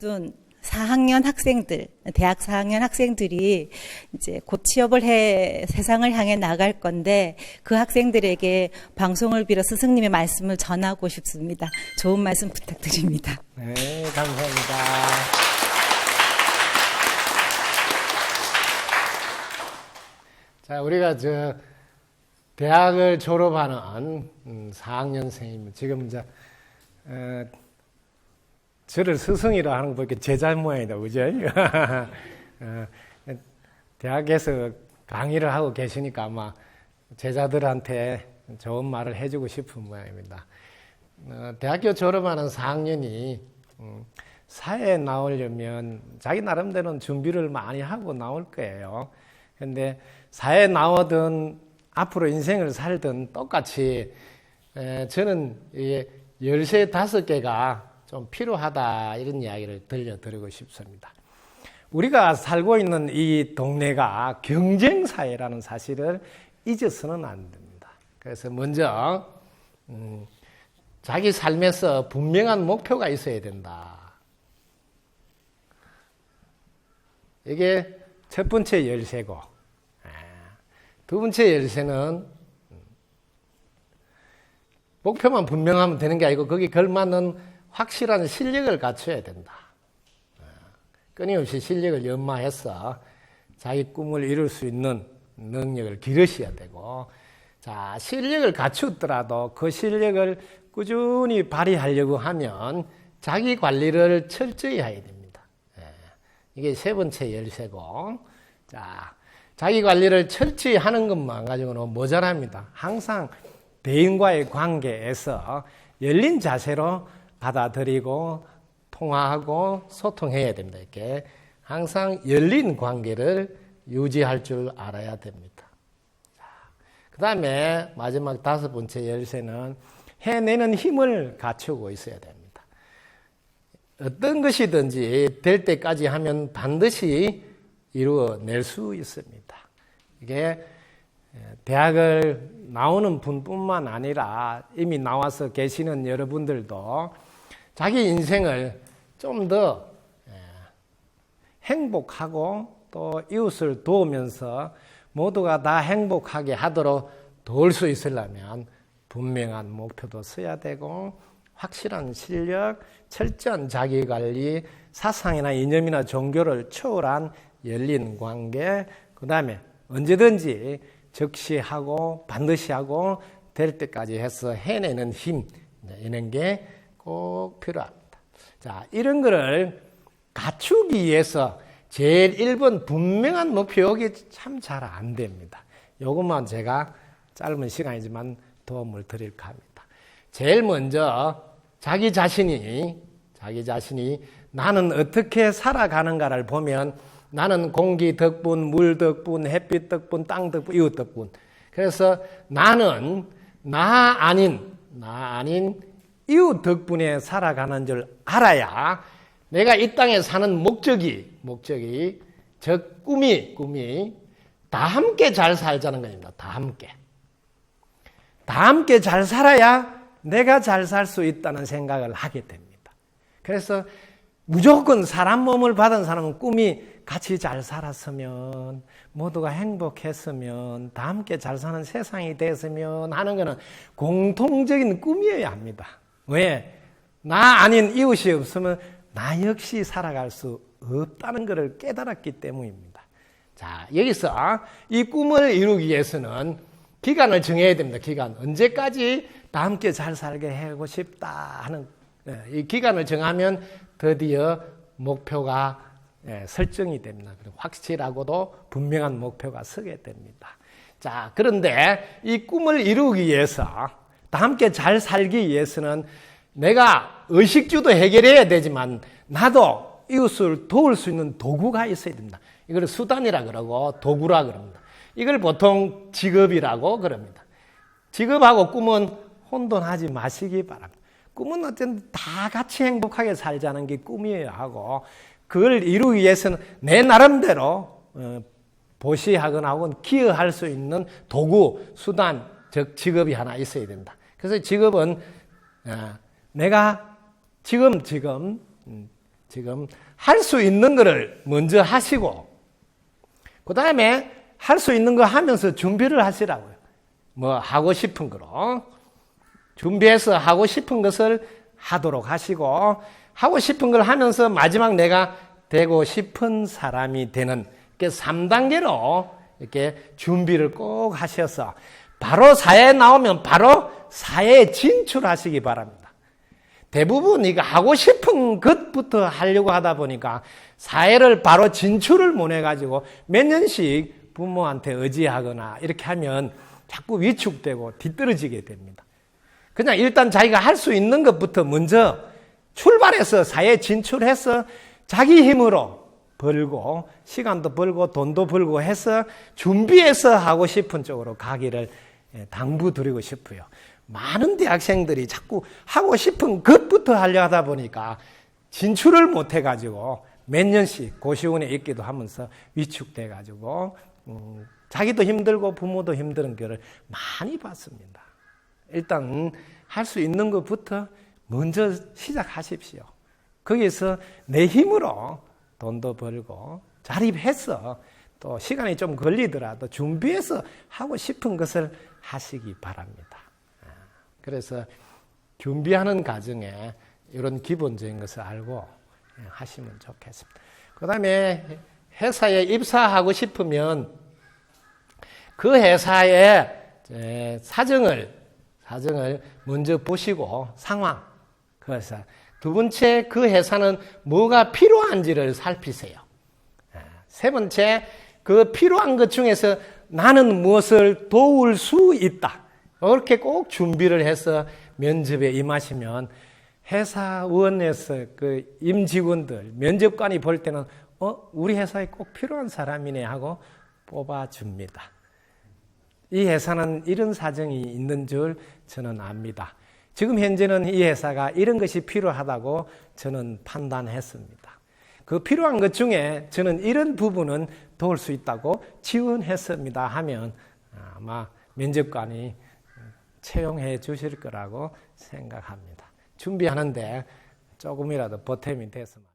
앞둔 4학년 학생들, 대학 4학년 학생들이 이제 곧 취업을 해 세상을 향해 나갈 건데 그 학생들에게 방송을 빌어 스승님의 말씀을 전하고 싶습니다. 좋은 말씀 부탁드립니다. 네, 감사합니다. 자, 우리가 저 대학을 졸업하는 음, 4학년생입니다. 지금 이제 어, 저를 스승이라 하는 거 보니까 제자 모양이다, 그죠? 어, 대학에서 강의를 하고 계시니까 아마 제자들한테 좋은 말을 해주고 싶은 모양입니다. 어, 대학교 졸업하는 4학년이 음, 사회에 나오려면 자기 나름대로는 준비를 많이 하고 나올 거예요. 근데 사회에 나오든 앞으로 인생을 살든 똑같이 에, 저는 열세 다섯 개가 좀 필요하다 이런 이야기를 들려드리고 싶습니다. 우리가 살고 있는 이 동네가 경쟁 사회라는 사실을 잊어서는 안 됩니다. 그래서 먼저 음, 자기 삶에서 분명한 목표가 있어야 된다. 이게 첫 번째 열쇠고, 아, 두 번째 열쇠는 목표만 분명하면 되는 게 아니고 거기 걸맞는 확실한 실력을 갖춰야 된다. 아, 끊임없이 실력을 연마해서 자기 꿈을 이룰 수 있는 능력을 기르셔야 되고, 자, 실력을 갖추더라도 그 실력을 꾸준히 발휘하려고 하면 자기 관리를 철저히 해야 됩니다. 예, 이게 세 번째 열쇠고, 자, 자기 관리를 철저히 하는 것만 가지고는 모자랍니다. 항상 대인과의 관계에서 열린 자세로 받아들이고 통화하고 소통해야 됩니다. 이렇게 항상 열린 관계를 유지할 줄 알아야 됩니다. 그 다음에 마지막 다섯 번째 열쇠는 해내는 힘을 갖추고 있어야 됩니다. 어떤 것이든지 될 때까지 하면 반드시 이루어낼 수 있습니다. 이게 대학을 나오는 분뿐만 아니라 이미 나와서 계시는 여러분들도 자기 인생을 좀 더 행복하고 또 이웃을 도우면서 모두가 다 행복하게 하도록 도울 수 있으려면 분명한 목표도 써야 되고 확실한 실력, 철저한 자기 관리, 사상이나 이념이나 종교를 초월한 열린 관계, 그 다음에 언제든지 적시하고 반드시 하고 될 때까지 해서 해내는 힘, 이런 게 꼭 필요합니다. 자, 이런 거를 갖추기 위해서 제일 1번 분명한 목표 여기 참 잘 안 됩니다. 요것만 제가 짧은 시간이지만 도움을 드릴까 합니다. 제일 먼저 자기 자신이 자기 자신이 나는 어떻게 살아가는가를 보면 나는 공기 덕분, 물 덕분, 햇빛 덕분, 땅 덕분, 이웃 덕분. 그래서 나는 나 아닌 나 아닌 이웃 덕분에 살아가는 줄 알아야 내가 이 땅에 사는 목적이 목적이 저 꿈이 꿈이 다 함께 잘 살자는 겁니다. 다 함께. 다 함께 잘 살아야 내가 잘 살 수 있다는 생각을 하게 됩니다. 그래서 무조건 사람 몸을 받은 사람은 꿈이 같이 잘 살았으면 모두가 행복했으면 다 함께 잘 사는 세상이 됐으면 하는 것은 공통적인 꿈이어야 합니다. 왜? 나 아닌 이웃이 없으면 나 역시 살아갈 수 없다는 것을 깨달았기 때문입니다. 자, 여기서 이 꿈을 이루기 위해서는 기간을 정해야 됩니다. 기간. 언제까지 다 함께 잘 살게 하고 싶다 하는 예, 이 기간을 정하면 드디어 목표가 예, 설정이 됩니다. 확실하고도 분명한 목표가 서게 됩니다. 자, 그런데 이 꿈을 이루기 위해서 다 함께 잘 살기 위해서는 내가 의식주도 해결해야 되지만 나도 이웃을 도울 수 있는 도구가 있어야 됩니다. 이걸 수단이라 그러고 도구라 그럽니다. 이걸 보통 직업이라고 그럽니다. 직업하고 꿈은 혼돈하지 마시기 바랍니다. 꿈은 어쨌든 다 같이 행복하게 살자는 게 꿈이어야 하고 그걸 이루기 위해서는 내 나름대로 어, 보시하거나 혹은 기여할 수 있는 도구, 수단, 즉 직업이 하나 있어야 된다. 그래서 직업은 어, 내가 지금 지금 음, 지금 할 수 있는 거를 먼저 하시고 그 다음에 할 수 있는 거 하면서 준비를 하시라고요. 뭐 하고 싶은 거로 준비해서 하고 싶은 것을 하도록 하시고 하고 싶은 걸 하면서 마지막 내가 되고 싶은 사람이 되는 이렇게 3단계로 이렇게 준비를 꼭 하셔서 바로 사회에 나오면 바로 사회에 진출하시기 바랍니다. 대부분 이거 하고 싶은 것부터 하려고 하다 보니까 사회를 바로 진출을 못 해가지고 몇 년씩 부모한테 의지하거나 이렇게 하면 자꾸 위축되고 뒤떨어지게 됩니다. 그냥 일단 자기가 할 수 있는 것부터 먼저 출발해서 사회에 진출해서 자기 힘으로 벌고 시간도 벌고 돈도 벌고 해서 준비해서 하고 싶은 쪽으로 가기를 예, 당부 드리고 싶어요. 많은 대학생들이 자꾸 하고 싶은 것부터 하려 하다 보니까 진출을 못 해가지고 몇 년씩 고시원에 있기도 하면서 위축돼 가지고 음, 자기도 힘들고 부모도 힘든 거를 많이 봤습니다. 일단 할 수 있는 것부터 먼저 시작하십시오. 거기서 내 힘으로 돈도 벌고 자립해서 또 시간이 좀 걸리더라도 준비해서 하고 싶은 것을 하시기 바랍니다. 그래서 준비하는 과정에 이런 기본적인 것을 알고 하시면 좋겠습니다. 그 다음에 회사에 입사하고 싶으면 그 회사의 사정을, 사정을 먼저 보시고 상황, 그래서 두 번째 그 회사는 뭐가 필요한지를 살피세요. 세 번째 그 필요한 것 중에서 나는 무엇을 도울 수 있다. 이렇게 꼭 준비를 해서 면접에 임하시면 회사원에서 그 임직원들, 면접관이 볼 때는 어, 우리 회사에 꼭 필요한 사람이네 하고 뽑아줍니다. 이 회사는 이런 사정이 있는 줄 저는 압니다. 지금 현재는 이 회사가 이런 것이 필요하다고 저는 판단했습니다. 그 필요한 것 중에 저는 이런 부분은 도울 수 있다고 지원했습니다 하면 아마 면접관이 채용해 주실 거라고 생각합니다. 준비하는데 조금이라도 보탬이 됐으면.